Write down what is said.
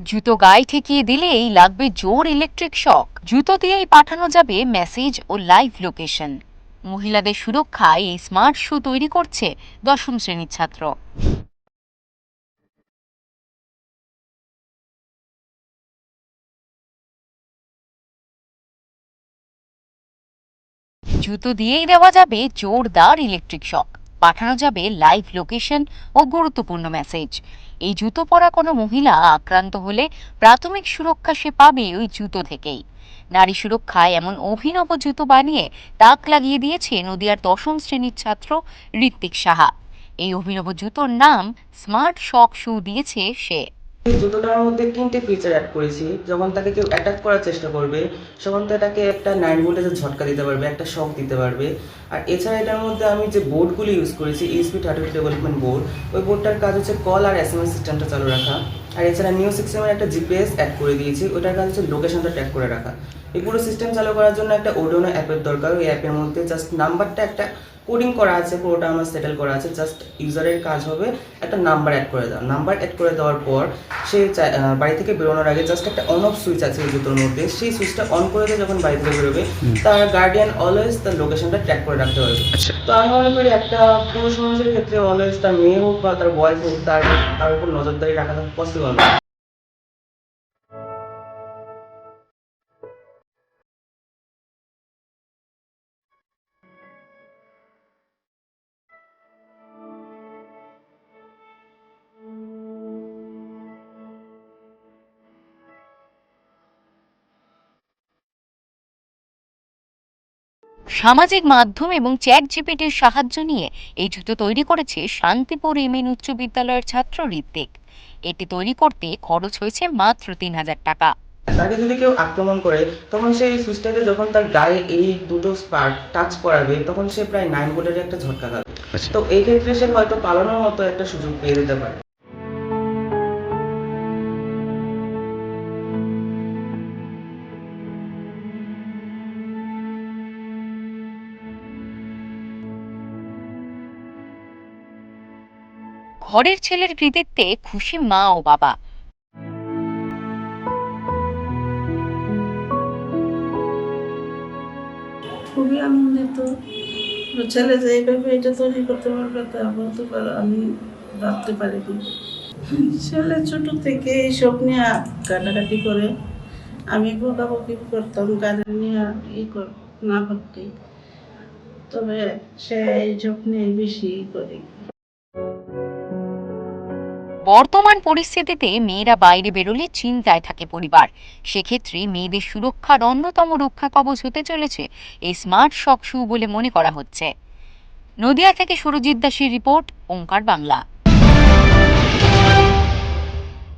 জুতো গায়ে ঠেকিয়ে দিলেই লাগবে জোর ইলেকট্রিক শক জুতো দিয়েই পাঠানো যাবে মেসেজ ও লাইভ লোকেশন মহিলাদের সুরক্ষায় এই স্মার্ট শু তৈরি করছে দশম শ্রেণির ছাত্র। জুতো দিয়েই দেওয়া যাবে জোরদার ইলেকট্রিক শক পাঠানো যাবে লাইভ লোকেশন ও গুরুত্বপূর্ণ মেসেজ এই জুতো পরা কোনো মহিলা আক্রান্ত হলে প্রাথমিক সুরক্ষা সে পাবে ওই জুতো থেকেই। নারী সুরক্ষায় এমন অভিনব জুতো বানিয়ে তাক লাগিয়ে দিয়েছে নদিয়ার দশম শ্রেণির ছাত্র ঋত্বিক সাহা। এই অভিনব জুতোর নাম স্মার্ট শক শু দিয়েছে সে। জুতোটার মধ্যে তিনটে ফিচার অ্যাড করেছি। যখন তাকে কেউ অ্যাটাক করার চেষ্টা করবে, তখন তো এটাকে একটা নাইন ভোল্টেজের ঝটকা দিতে পারবে, একটা শক দিতে পারবে। আর এছাড়া এটার মধ্যে আমি যে বোর্ডগুলি ইউজ করেছি ইএসপি থার্টি ডেভেলপমেন্ট বোর্ড ওই বোর্ডটার কাজ হচ্ছে কল আর এস এম এস সিস্টেমটা চালু রাখা। আর এছাড়া নিউ সিস্টেমের একটা জিপিএস অ্যাড করে দিয়েছি ওটার কাজ হচ্ছে লোকেশনটা ট্র্যাক করে রাখা। এই পুরো সিস্টেম চালু করার জন্য একটা ওডোনো অ্যাপের দরকার ওই অ্যাপের মধ্যে জাস্ট নাম্বারটা একটা কোডিং করা আছে পুরোটা আমার সেটেল করা আছে জাস্ট ইউজারের কাজ হবে একটা নাম্বার অ্যাড করে দেওয়া। নাম্বার অ্যাড করে দেওয়ার পর সে বাড়ি থেকে বেরোনোর আগে জাস্ট একটা অন অফ সুইচ আছে এই জুতোর মধ্যে। সেই সুইচটা অন করে দিয়ে যখন বাড়ি থেকে বেরোবে তার গার্ডিয়ান অলওয়েজ তার লোকেশনটা ট্র্যাক করে রাখতে পারবে তো আমি মনে করি একটা পুরুষ মানুষের ক্ষেত্রে অলওয়েজ তার মেয়ে হোক বা তার বয়স হোক তার তার উপর নজরদারি রাখাটা পসিবল সামাজিক মাধ্যম এবং চ্যাট জিপিটির সাহায্য নিয়ে এই জুতো তৈরি করেছে শান্তিপুর এমএন উচ্চ বিদ্যালয়ের ছাত্র ঋত্বিক এটি তৈরি করতে খরচ হয়েছে মাত্র তিন হাজার টাকা। তাকে যদি কেউ আক্রমণ করে তখন সেই সুইচটাতে যখন তার গায়ে এই দুটো স্পার্ক টাচ করাবে তখন সে প্রায় নাইন ভোল্টের একটা ঝটকা খাবে। তো এই ক্ষেত্রে সে হয়তো পালানোর মতো একটা সুযোগ পেয়ে যেতে পারে। ঘরের ছেলের কৃতিত্বে খুশি মা ও বাবা। খুবই আনন্দিত। ছেলে যে এইভাবে এটা তৈরি করতে পারবে তা বলতে আমি ভাবতে পারিনি। ছেলে ছোট থেকে এইসব নিয়ে কাটাকাটি করে, আমি বকাবকি করতাম গাড়ি নিয়ে ই কর, না করতে তবে সে এইসব নিয়ে বেশি করে। বর্তমান পরিস্থিতিতে মেয়েরা বাইরে বেরোলে চিন্তায় থাকে পরিবার। সেক্ষেত্রে মেয়েদের সুরক্ষার অন্যতম রক্ষা কবচ হতে চলেছে এই স্মার্ট শক বলে মনে করা হচ্ছে। নদিয়া থেকে সুরজিৎ দাসের রিপোর্ট, ওঙ্কার বাংলা।